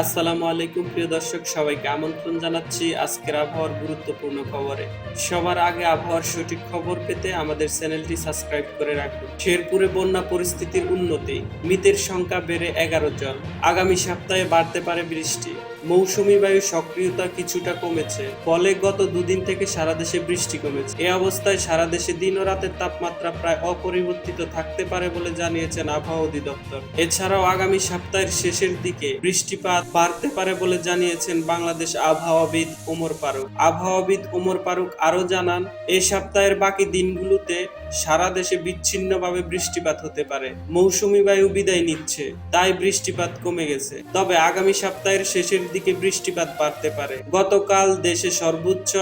আসসালামু আলাইকুম, প্রিয় দর্শক, সবাইকে আমন্ত্রণ জানাচ্ছি আজকের আবহাওয়ার গুরুত্বপূর্ণ খবরে। সবার আগে আবহাওয়ার সঠিক খবর পেতে আমাদের চ্যানেলটি সাবস্ক্রাইব করে রাখুন। শেরপুরে বন্যা পরিস্থিতির উন্নতি, মৃতের সংখ্যা বেড়ে এগারো জন। আগামী সপ্তাহে বাড়তে পারে বৃষ্টি। মৌসুমী বায়ু সক্রিয়তা কিছুটা কমেছে, ফলে গত দুদিন থেকে সারা দেশে বৃষ্টি কমেছে। এ অবস্থায় সারা দেশে দিন ও রাতের তাপমাত্রা প্রায় অপরিবর্তিত থাকতে পারে বলে জানিয়েছেন আবহাওয়া অধিদপ্তর। এছাড়াও আগামী সপ্তাহের শেষের দিকে বৃষ্টিপাত বাড়তে পারে বলে জানিয়েছেন বাংলাদেশ আবহাওয়াবিদ ওমর ফারুক। আবহাওয়াবিদ ওমর ফারুক আরও জানান এই সপ্তাহের বাকি দিনগুলোতে সারা দেশে বিচ্ছিন্নভাবে বৃষ্টিপাত হতে পারে। মৌসুমি বায়ু বিদায় নিচ্ছে, তাই বৃষ্টিপাত কমে গেছে। তবে আগামী সপ্তাহের শেষের দিকে বৃষ্টিপাত বাড়তে পারে। গতকাল দেশে সর্বোচ্চ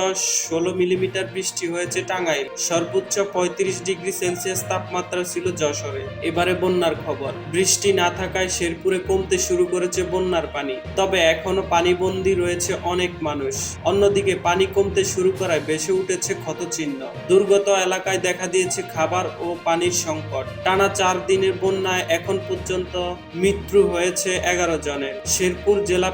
ষোলো মিলিমিটার বৃষ্টি হয়েছে টাঙ্গাইল। সর্বোচ্চ পঁয়ত্রিশ ডিগ্রি সেলসিয়াস তাপমাত্রা ছিল যশোরে। এবারে বন্যার খবর। বৃষ্টি না থাকায় শেরপুরে কমতে শুরু করেছে বন্যার পানি। তবে এখনও পানিবন্দী রয়েছে অনেক মানুষ। অন্যদিকে পানি কমতে শুরু করায় বেশি উঠেছে ক্ষতচিহ্ন। দুর্গত এলাকায় দেখা দিয়েছে খাবার ও পানির সংকট। টানা চার দিনের বন্যায় এখন পর্যন্ত মৃত্যু হয়েছে এগারো জনের। শেরপুর জেলা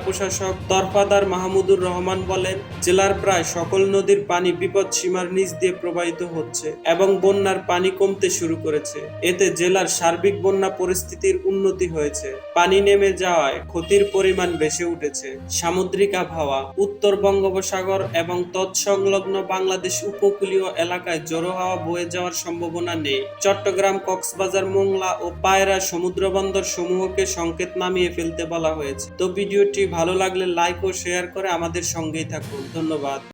প্রশাসক তরফাদার মাহমুদুর রহমান বলেন, জেলার প্রায় সকল নদীর পানি বিপদ সীমার নিচ দিয়ে প্রবাহিত হচ্ছে এবং বন্যার পানি কমতে শুরু করেছে। এতে জেলার সার্বিক বন্যা পরিস্থিতির উন্নতি হয়েছে। পানি নেমে যাওয়ায় ক্ষতির পরিমাণ বেশি উঠেছে। সামুদ্রিক আবহাওয়া, উত্তর বঙ্গোপসাগর এবং তৎসংলগ্ন বাংলাদেশ উপকূলীয় এলাকায় জড়ো হাওয়া বয়ে যাওয়ার সম্ভাবনা নেই। চট্টগ্রাম, কক্সবাজার, মোংলা ও পায়রা সমুদ্র বন্দর সমূহকে সংকেত নামিয়ে ফেলতে বলা হয়েছে। তো ভিডিওটি ভালো লাগলে লাইক ও শেয়ার করে আমাদের সঙ্গেই থাকুন। ধন্যবাদ।